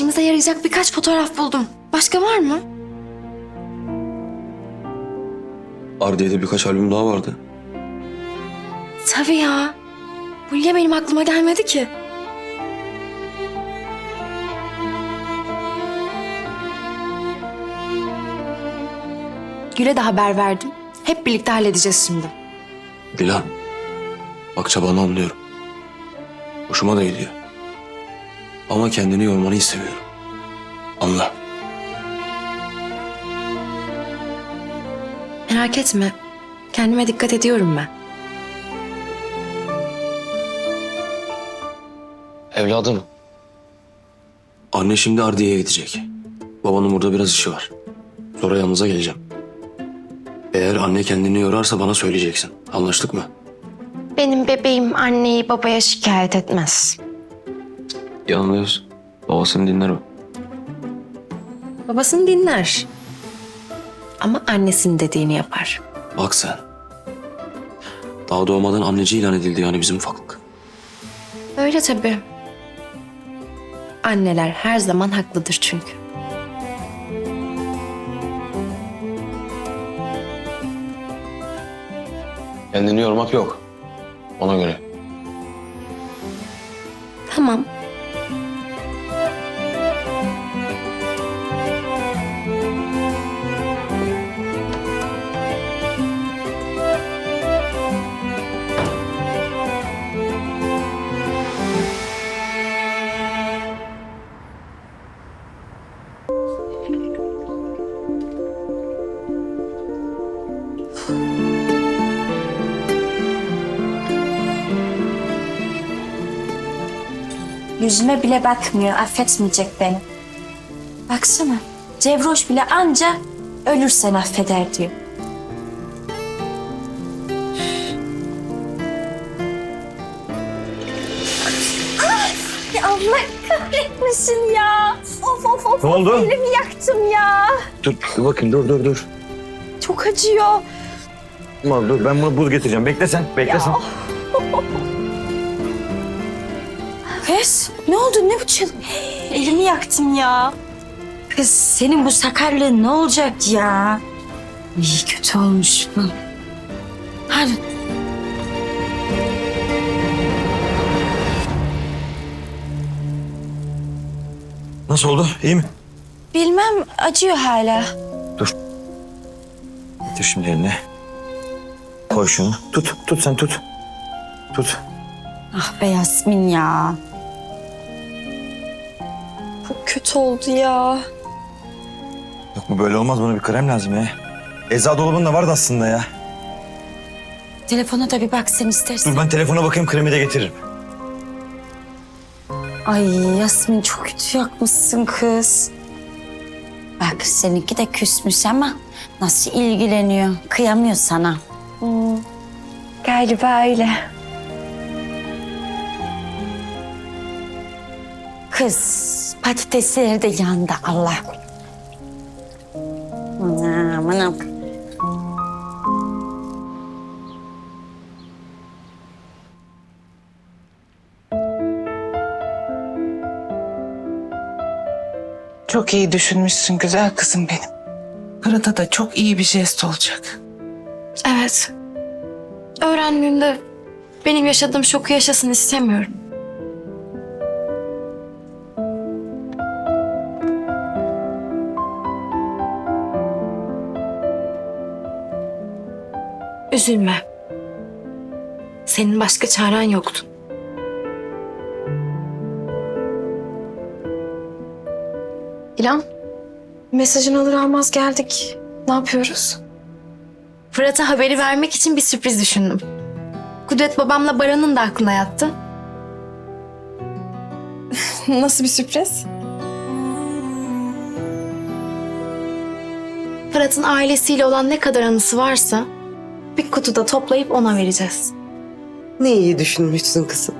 İşimize yarayacak birkaç fotoğraf buldum. Başka var mı? Ardiye'de birkaç albüm daha vardı. Tabii ya. Bu niye benim aklıma gelmedi ki? Gül'e de haber verdim. Hep birlikte halledeceğiz şimdi. Dilan. Bak çabanı anlıyorum. Hoşuma da gidiyor. Ama kendini yormanı istemiyorum. Anla. Merak etme. Kendime dikkat ediyorum ben. Evladım. Anne şimdi Ardiye'ye gidecek. Babanın burada biraz işi var. Sonra yanınıza geleceğim. Eğer anne kendini yorarsa bana söyleyeceksin. Anlaştık mı? Benim bebeğim anneyi babaya şikayet etmez. Yanılıyoruz. Babasını dinler o. Babasını dinler. Ama annesinin dediğini yapar. Bak sen. Daha doğmadan anneci ilan edildi yani bizim ufaklık. Öyle tabii. Anneler her zaman haklıdır çünkü. Kendini yormak yok. Ona göre. Yüzüme bile bakmıyor, affetmeyecek beni. Baksana, Cevroş bile anca ölürsen affeder diyor. Ah! Allah kahretmesin ya. Of of of. Ne oldu? Elimi yaktım ya. Dur, dur bakayım dur dur dur. Çok acıyor. Tamam dur ben bunu buz getireceğim. Bekle sen, bekle sen. Kız ne oldu ne bu çıl? Elimi yaktım ya. Kız senin bu sakarlığın ne olacak ya? İyi kötü olmuş bu. Hadi. Nasıl oldu? İyi mi? Bilmem acıyor hala. Getir şimdi eline. Koy şunu. Tut, tut sen tut. Tut. Ah be Yasmin ya. Kötü oldu ya. Yok bu böyle olmaz buna bir krem lazım ya. Eczacı dolabında vardı aslında ya. Telefona da bir bak sen istersen. Dur ben telefona bakayım kremi de getiririm. Ay Yasmin çok kötü yakmışsın kız. Bak seninki de küsmüş ama nasıl ilgileniyor. Kıyamıyor sana. galiba öyle. Kız patatesler de yandı Allah. Anam anam. Çok iyi düşünmüşsün güzel kızım benim. Fırat'a da çok iyi bir jest olacak. Evet. Öğrendiğinde benim yaşadığım şoku yaşasın istemiyorum. Üzülme. Senin başka çaren yoktu. İlan, mesajını alır almaz geldik. Ne yapıyoruz? Fırat'a haberi vermek için bir sürpriz düşündüm. Kudret babamla Baran'ın da aklına yattı. Nasıl bir sürpriz? Fırat'ın ailesiyle olan ne kadar anısı varsa bir kutuda toplayıp ona vereceğiz. Ne iyi düşünmüşsün kızım.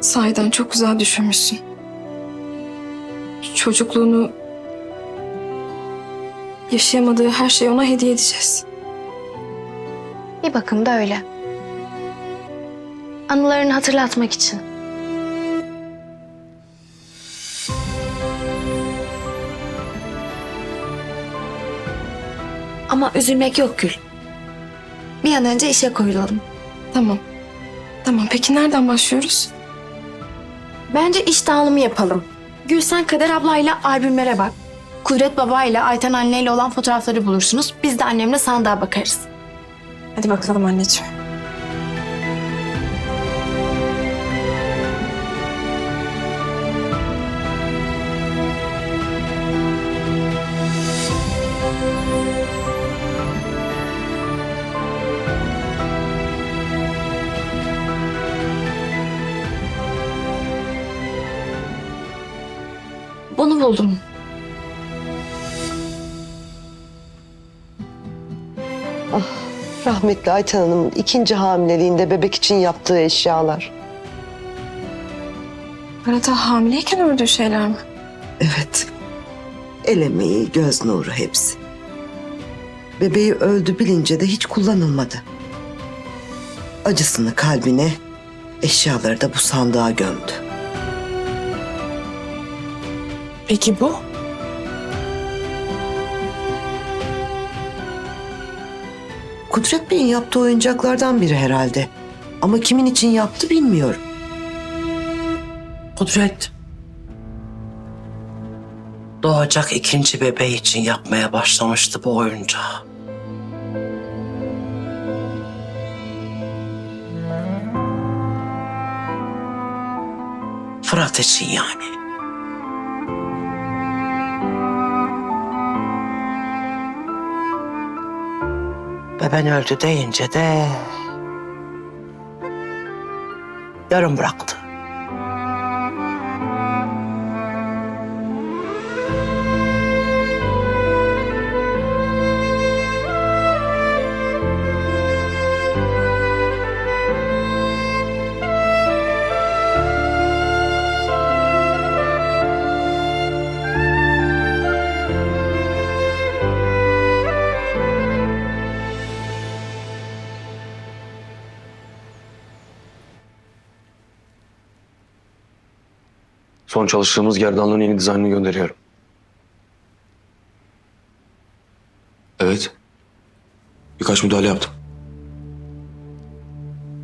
Sahiden çok güzel düşünmüşsün. Çocukluğunu yaşayamadığı her şeyi ona hediye edeceğiz. Bir bakımda öyle. Anılarını hatırlatmak için. Ama üzülmek yok Gül. Bir an önce işe koyulalım. Tamam. Tamam peki nereden başlıyoruz? Bence iş dağılımı yapalım. Gül sen Kader ablayla albümlere bak. Kudret babayla Ayten anneyle olan fotoğrafları bulursunuz. Biz de annemle sandığa bakarız. Hadi bakalım anneciğim. Bunu buldum. Rahmetli Ayten Hanım'ın ikinci hamileliğinde bebek için yaptığı eşyalar. Arada hamileyken ördüğü şeyler mi? Evet. El emeği, göz nuru hepsi. Bebeği öldü bilince de hiç kullanılmadı. Acısını kalbine, eşyaları da bu sandığa gömdü. Peki bu? Kudret Bey'in yaptığı oyuncaklardan biri herhalde. Ama kimin için yaptı bilmiyorum. Kudret. Doğacak ikinci bebeği için yapmaya başlamıştı bu oyuncağı. Fırat için yani. Ve ben öldü deyince de yarım bıraktı. Son çalıştığımız gerdanlığın yeni dizaynını gönderiyorum. Evet. Birkaç müdahale yaptım.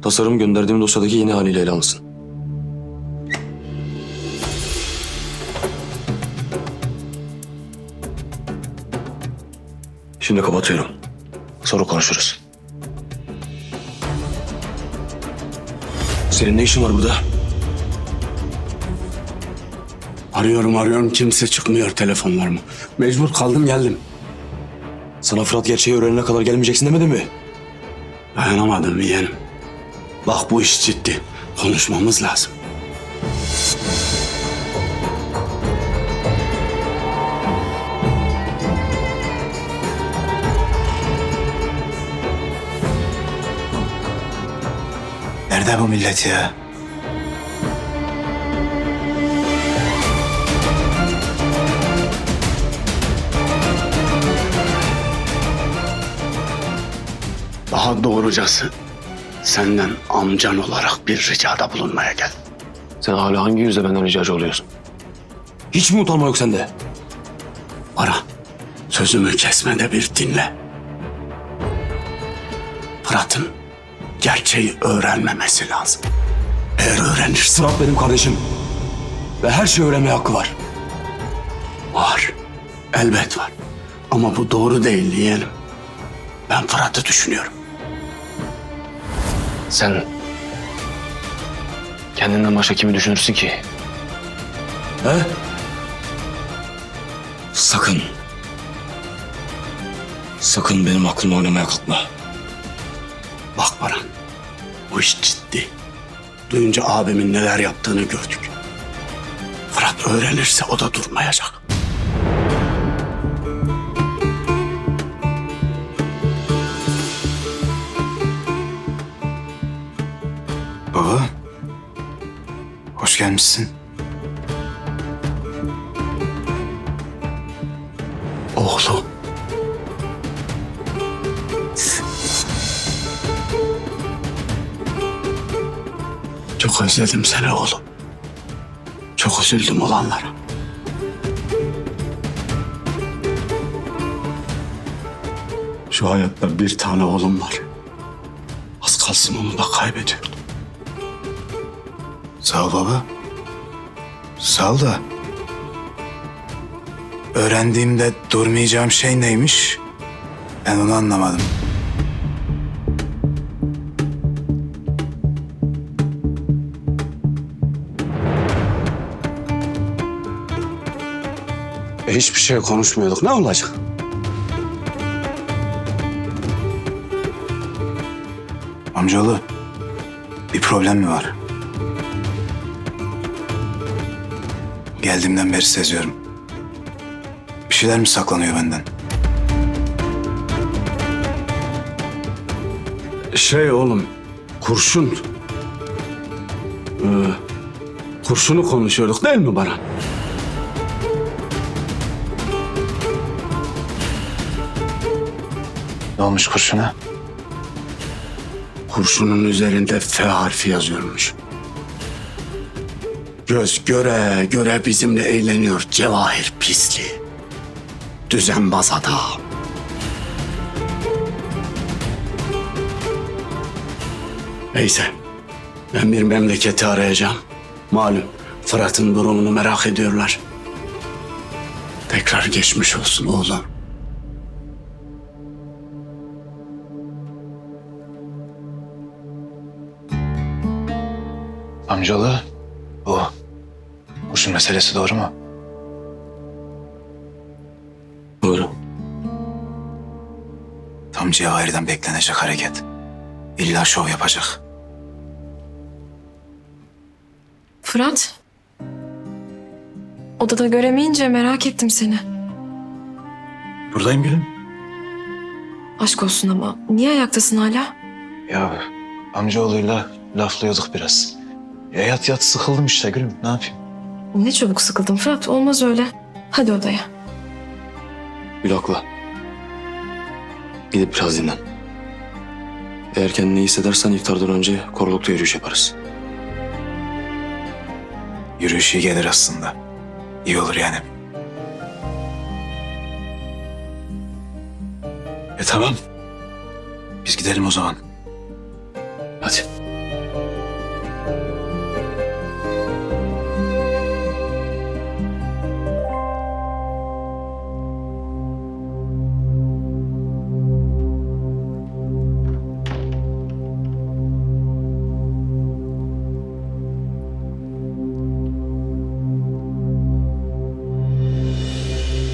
Tasarım gönderdiğim dosyadaki yeni haliyle ele alınsın. Şimdi kapatıyorum. Sonra konuşuruz. Senin ne işin var burada? Arıyorum arıyorum kimse çıkmıyor telefonlarıma. Mecbur kaldım geldim. Sana Fırat gerçeği öğrenene kadar gelmeyeceksin demedi mi? Dayanamadım yeğenim. Bak bu iş ciddi. Konuşmamız lazım. Nerede bu millet ya? Daha doğrucası senden amcan olarak bir ricada bulunmaya geldim. Sen hala hangi yüzle benden ricacı oluyorsun? Hiç mi utanma yok sende? Ara. Sözümü kesme de bir dinle. Fırat'ın gerçeği öğrenmemesi lazım. Eğer öğrenirse Fırat benim kardeşim. Ve her şeyi öğrenmeye hakkı var. var. Elbet var. Ama bu doğru değil yeğenim. Ben Fırat'ı düşünüyorum. Sen kendinden başka kimi düşünürsün ki? He? Sakın. Sakın benim aklımı oynamaya kalkma. Bak Baran, bu iş ciddi. Duyunca abimin neler yaptığını gördük. Fırat öğrenirse o da durmayacak. Hoş gelmişsin. Oğlum. Çok özledim seni oğlum. Çok üzüldüm olanlara. Şu hayatta bir tane oğlum var. Az kalsın onu da kaybediyordum. Sağ ol baba. Sağ ol da. Öğrendiğimde durmayacağım şey neymiş? Ben onu anlamadım. E, hiçbir şey konuşmuyorduk. Ne olacak? Amcaoğlu, bir problem mi var? Geldiğimden beri seziyorum. Bir şeyler mi saklanıyor benden? Şey oğlum, kurşun. Ee, kurşunu konuşuyorduk değil mi Baran? Ne olmuş kurşuna? Kurşunun üzerinde F harfi yazıyormuş. Göz göre göre bizimle eğleniyor cevahir pisli. Düzenbaz adam. Neyse. Ben bir memleketi arayacağım. Malum Fırat'ın durumunu merak ediyorlar. Tekrar geçmiş olsun oğlum. Amcaoğlu, bu kurşun meselesi doğru mu? Doğru. Tam Cevahir'den beklenecek hareket. İlla şov yapacak. Fırat. Odada göremeyince merak ettim seni. Buradayım gülüm. Aşk olsun ama. Niye ayaktasın hala? Ya amcaoğluyla laflıyorduk biraz. Ya yat yat sıkıldım işte gülüm. Ne yapayım? Ne çabuk sıkıldın Fırat. Olmaz öyle. Hadi odaya. Gül haklı. Gidip biraz dinlen. Eğer kendini iyi hissedersen iftardan önce korulukta yürüyüş yaparız. Yürüyüş iyi gelir aslında. İyi olur yani. E tamam. Biz gidelim o zaman. Hadi.